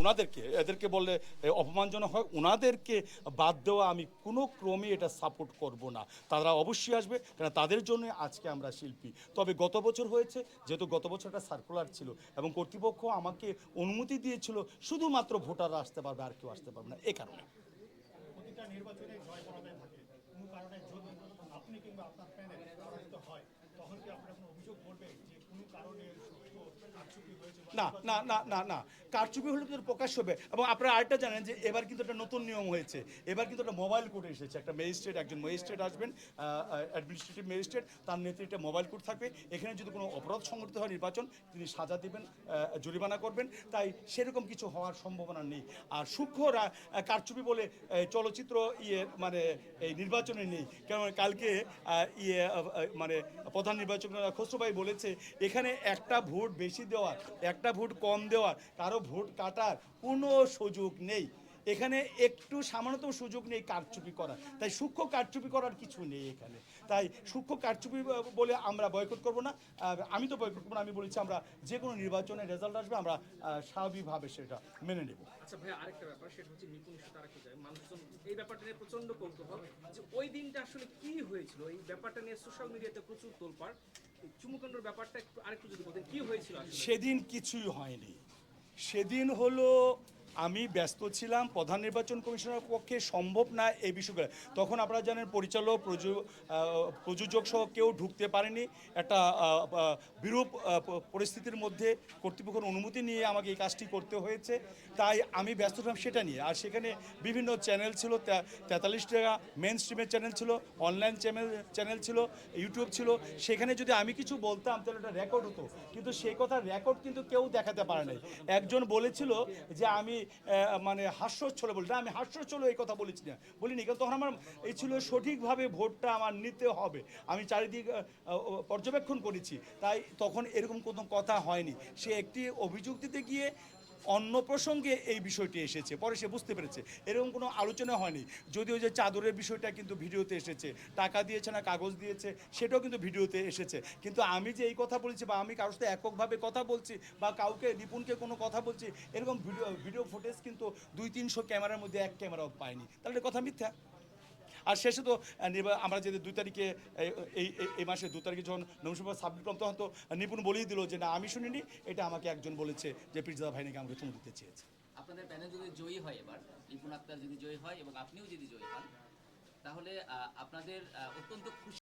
ওনাদেরকে এদেরকে বললে অপমানজনক হয়। ওনাদেরকে বাদ দেওয়া আমি কোনো ক্রমে এটা সাপোর্ট করব না। তারা অবশ্যই আসবে কারণ তাদের জন্য আজকে আমরা শিল্পী। তবে গত বছর হয়েছে, যেহেতু গত বছর একটা সার্কুলার ছিল এবং কর্তৃপক্ষ আমাকে অনুমতি দিয়েছিল, শুধুমাত্র ভোটাররা আসতে পারবে, আর কেউ আসতে পারবে না, এ কারণে। কোনো আপনি কিংবা আপনার প্যানেল হয়, তখন কি কোনো অভিযোগ করবেন যে কোনো কারণে সূক্ষ্ম কারচুপি হয়েছে বা না না না না না। কারচুপি হলে কিন্তু প্রকাশ হবে। এবং আপনারা আরেকটা জানেন যে এবার কিন্তু একটা নতুন নিয়ম হয়েছে। এবার কিন্তু একটা মোবাইল কোর্ট এসেছে। একটা ম্যাজিস্ট্রেট একজন ম্যাজিস্ট্রেট আসবেন অ্যাডমিনিস্ট্রেটিভ ম্যাজিস্ট্রেট তার নেতৃত্বে মোবাইল কোর্ট থাকবে। এখানে যদি কোনো অপরাধ সংঘটিত হয় নির্বাচন, তিনি সাজা দিবেন জরিমানা করবেন। তাই সেরকম কিছু হওয়ার সম্ভাবনা নেই। আর সূক্ষ্ম কারচুপি বলে চলচ্চিত্র ইয়ে মানে এই নির্বাচনে নেই। কেন কালকে ইয়ে মানে প্রধান নির্বাচক খসরু ভাই বলেছে, এখানে একটা ভোট বেশি দেওয়ার, একটা ভোট কম দেওয়ার, কারও ভোট কাটার কোনো সুযোগ নেই। এখানে একটু সামান্যতম সুযোগ নেই কারচুপি করার। তাই সূক্ষ্ম কারচুপি করার কিছু নেই এখানে। তাই সূক্ষ্ম কারচুপি বলে আমরা বয়কট করব না। আমি তো বয়কট করব না, আমি বলেছি আমরা যে কোনো নির্বাচনের রেজাল্ট আসবে, আমরা স্বাভাবিকভাবে সেটা মেনে নেব। আচ্ছা ভাই আরেকটা ব্যাপার, সেটা হচ্ছে নিপুণ তারা কি যায়। মানুষজন, এই ব্যাপারটা নিয়ে প্রচণ্ড কৌতূহল যে ওই হয়েছিল। এই ব্যাপারটা নিয়ে সোশ্যাল মিডিয়াতে প্রচুর তোলপাড়। চুমুকাণ্ডর ব্যাপারটা আরেকটু যদি বলতেন, কি হয়েছিল সেদিন কিছুই হয়নি। সেদিন হলো আমি ব্যস্ত ছিলাম, প্রধান নির্বাচন কমিশনের পক্ষে সম্ভব না এই বিষয়গুলো। তখন আপনারা জানেন পরিচালক প্রযোজক সহ কেউ ঢুকতে পারেনি। একটা বিরূপ পরিস্থিতির মধ্যে কর্তৃপক্ষের অনুমতি নিয়ে আমাকে এই কাজটি করতে হয়েছে। তাই আমি ব্যস্ত ছিলাম সেটা নিয়ে। আর সেখানে বিভিন্ন চ্যানেল ছিল তেতাল্লিশ টাকা মেন স্ট্রিমের চ্যানেল ছিল, অনলাইন চ্যানেল চ্যানেল ছিল, ইউটিউব ছিল। সেখানে যদি আমি কিছু বলতাম, তাহলে এটা রেকর্ড হতো। কিন্তু সেই কথা রেকর্ড কিন্তু কেউ দেখাতে পারে নাই। একজন বলেছিল যে আমি মানে হাস্যচ্ছলে বলি। না, আমি হাস্যচ্ছলে এই কথা বলেছি না। বলিনি, কারণ তখন আমার এই ছিল সঠিকভাবে ভোটটা আমার নিতে হবে। আমি চারিদিক পর্যবেক্ষণ করেছি। তাই তখন এরকম কোনো কথা হয়নি। সে একটি অভিযোগ দিতে গিয়ে অন্য প্রসঙ্গে এই বিষয়টি এসেছে, পরে সে বুঝতে পেরেছে। এরকম কোনো আলোচনা হয়নি। যদিও যে চাদরের বিষয়টা কিন্তু ভিডিওতে এসেছে, টাকা দিয়েছে না, কাগজ দিয়েছে, সেটাও কিন্তু ভিডিওতে এসেছে। কিন্তু আমি যে এই কথা বলেছি বা আমি কারোর সাথে এককভাবে কথা বলছি বা কাউকে নিপুণকে কোনো কথা বলছি, এরকম ভিডিও ভিডিও ফুটেজ কিন্তু দুই তিনশো ক্যামেরার মধ্যে এক ক্যামেরাও পাইনি তাহলে কথা মিথ্যা? আর শেষে তো আমরা যদি দুই তারিখে, এই, এই- মাসে দু তারিখে যখন নমসভা সাবমিট করলাম, তখন তো নিপুণ বলেই দিল যে, না, আমি শুনিনি। এটা আমাকে একজন বলেছে যে, পিরজাদা ভাই নাকি আমাকে চুমু দিতে চেয়েছে। আপনাদের প্যানেল যদি জয়ী হয় এবার, নিপুণ আক্তার যদি জয়ী হয় এবং আপনিও যদি জয়ী হন, তাহলে আপনাদের অত্যন্ত খুশি